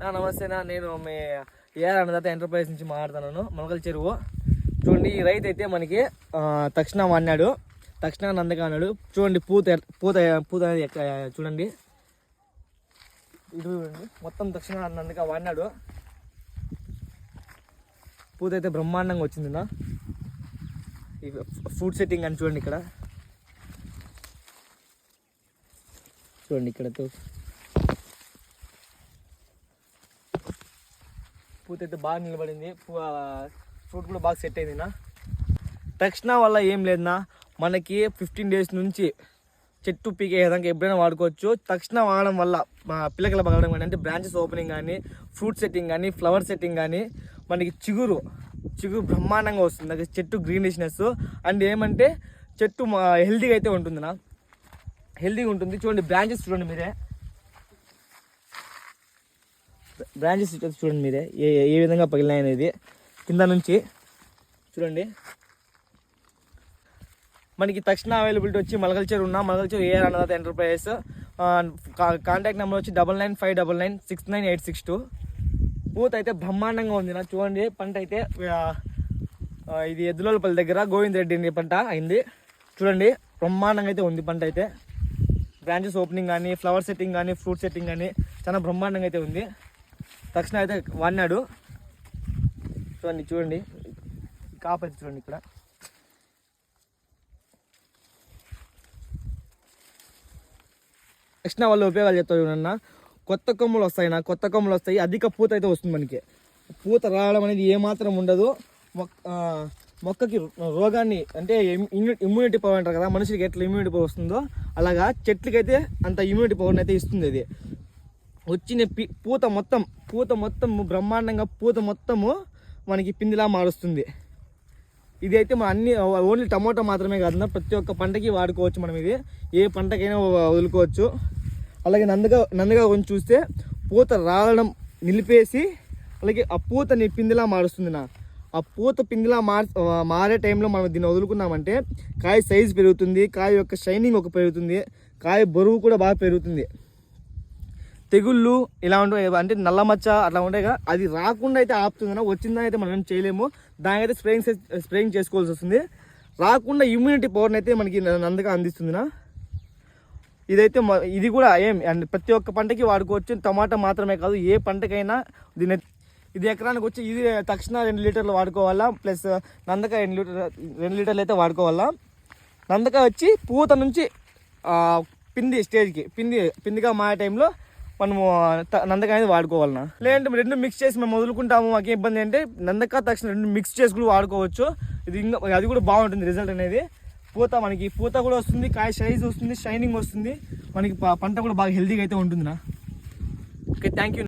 నా నమస్తేనా నేను మీ ఏఆర్ అన్నదాత ఎంటర్ప్రైజ్ నుంచి మాట్లాడుతున్నాను. మొలకల చెరువు. చూడండి ఈ రైతు అయితే మనకి తక్షణం తక్షణ అన్నాడు. తక్షణ నందగా అన్నాడు. చూడండి పూత పూత పూత అనేది చూడండి. ఇటు చూడండి మొత్తం తక్షణ నందగా వాడినాడు పూత అయితే బ్రహ్మాండంగా వచ్చింది నా. ఫుడ్ సెట్టింగ్ అని చూడండి ఇక్కడ. చూడండి ఇక్కడ పూత అయితే బాగా నిలబడింది. ఫ్రూట్ కూడా బాగా సెట్ అయింది నా తక్షణ వల్ల ఏం లేదన్నా మనకి ఫిఫ్టీన్ డేస్ నుంచి చెట్టు పీకే విధంగా ఎప్పుడైనా వాడుకోవచ్చు. తక్షణ వాడడం వల్ల మా పిల్లకల పగలడం కానీ అంటే బ్రాంచెస్ ఓపెనింగ్ కానీ ఫ్రూట్ సెట్టింగ్ కానీ ఫ్లవర్ సెట్టింగ్ కానీ మనకి చిగురు చిగురు బ్రహ్మాండంగా వస్తుంది. అది చెట్టు గ్రీనిష్నెస్ అండ్ ఏమంటే చెట్టు హెల్తీగా అయితే ఉంటుందినా. హెల్తీగా ఉంటుంది. చూడండి బ్రాంచెస్ చూడండి మీరే. బ్రాంచెస్ చూడండి మీరే. ఏ ఏ విధంగా పగిలినాయనేది కింద నుంచి చూడండి. మనకి తక్షణ అవైలబిలిటీ వచ్చి మలగల్చేరు ఉన్న మలకల్చర్ AR Annadata enterprises contact number వచ్చి double nine five double nine six nine eight six two పూత అయితే బ్రహ్మాండంగా ఉంది. నా చూడండి పంట అయితే ఇది ఎద్దులపల్లి దగ్గర గోవింద్ రెడ్డి పంట అయింది. చూడండి బ్రహ్మాండంగా అయితే ఉంది పంట అయితే. బ్రాంచెస్ ఓపెనింగ్ కానీ ఫ్లవర్ సెట్టింగ్ కానీ ఫ్రూట్ సెట్టింగ్ కానీ చాలా బ్రహ్మాండంగా అయితే ఉంది. తక్షణ అయితే వన్నాడు. చూడండి చూడండి. కాపతి చూడండి ఇక్కడ. తక్షణ వల్ల ఉపయోగాలు చెప్తారు చూడన్న కొత్త కొమ్మలు వస్తాయి నా కొత్త కొమ్మలు వస్తాయి. అధిక పూత అయితే వస్తుంది మనకి. పూత రావడం అనేది ఏమాత్రం ఉండదు. మొక్క మొక్కకి రోగాన్ని అంటే ఇమ్యూనిటీ పవర్ అంటారు కదా మనుషులకి ఎట్లా ఇమ్యూనిటీ పవర్ వస్తుందో అలాగా చెట్లకైతే అంత ఇమ్యూనిటీ పవర్ని అయితే ఇస్తుంది అది వచ్చిన పి- పూత మొత్తం పూత మొత్తం బ్రహ్మాండంగా పూత మొత్తము మనకి పిందిలా మారుస్తుంది. ఇది అయితే మన అన్ని ఓన్లీ టమాటో మాత్రమే కాదు ప్రతి ఒక్క పంటకి వాడుకోవచ్చు మనం ఇది. ఏ పంటకైనా వదులుకోవచ్చు. అలాగే నందగా నందగా కొంచెం చూస్తే పూత రావడం నిలిపేసి అలాగే ఆ పూతని పిందిలా మారుస్తుంది నా. ఆ పూత పిందిలా మార్ మారే టైంలో మనం దీన్ని వదులుకున్నామంటే కాయ సైజ్ పెరుగుతుంది కాయ యొక్క షైనింగ్ ఒక పెరుగుతుంది కాయ బరువు కూడా బాగా పెరుగుతుంది. తెగుళ్ళు ఇలా ఉంటాయి అంటే నల్ల మచ్చ అట్లా ఉంటాయి కదా అది రాకుండా అయితే ఆపుతుందన్నా వచ్చిందని అయితే మనం ఏం చేయలేము. దానికైతే స్ప్రేయింగ్ స్ప్రేయింగ్ చేసుకోవాల్సి వస్తుంది. రాకుండా ఇమ్యూనిటీ పవర్ని అయితే మనకి నందగా అందిస్తుందినా ఇదైతే మ- ఇది కూడా ఏం అండ్ ప్రతి ఒక్క పంటకి వాడుకోవచ్చు. టమాటా మాత్రమే కాదు ఏ పంటకైనా దీని ఇది ఎకరానికి వచ్చి ఇది తక్షణ రెండు లీటర్లు వాడుకోవాలా ప్లస్ నందక రెండు లీటర్ రెండు లీటర్లు అయితే వాడుకోవాలా. నందక వచ్చి పూత నుంచి పిండి స్టేజ్కి పిండి పిండిగా మారే టైంలో మనము నందక అనేది వాడుకోవాలన్నా లేదంటే రెండు మిక్స్ చేసి మేము వదులుకుంటాము మాకు ఇబ్బంది అంటే నందక తక్షణ రెండు మిక్స్ చేసి కూడా వాడుకోవచ్చు. ఇది ఇంకా అది కూడా బాగుంటుంది రిజల్ట్ అనేది. పూత మనకి పూత కూడా వస్తుంది కాయ సైజ్ వస్తుంది షైనింగ్ వస్తుంది. మనకి పంట కూడా బాగా హెల్తీగా అయితే ఉంటుందినా. Okay thank you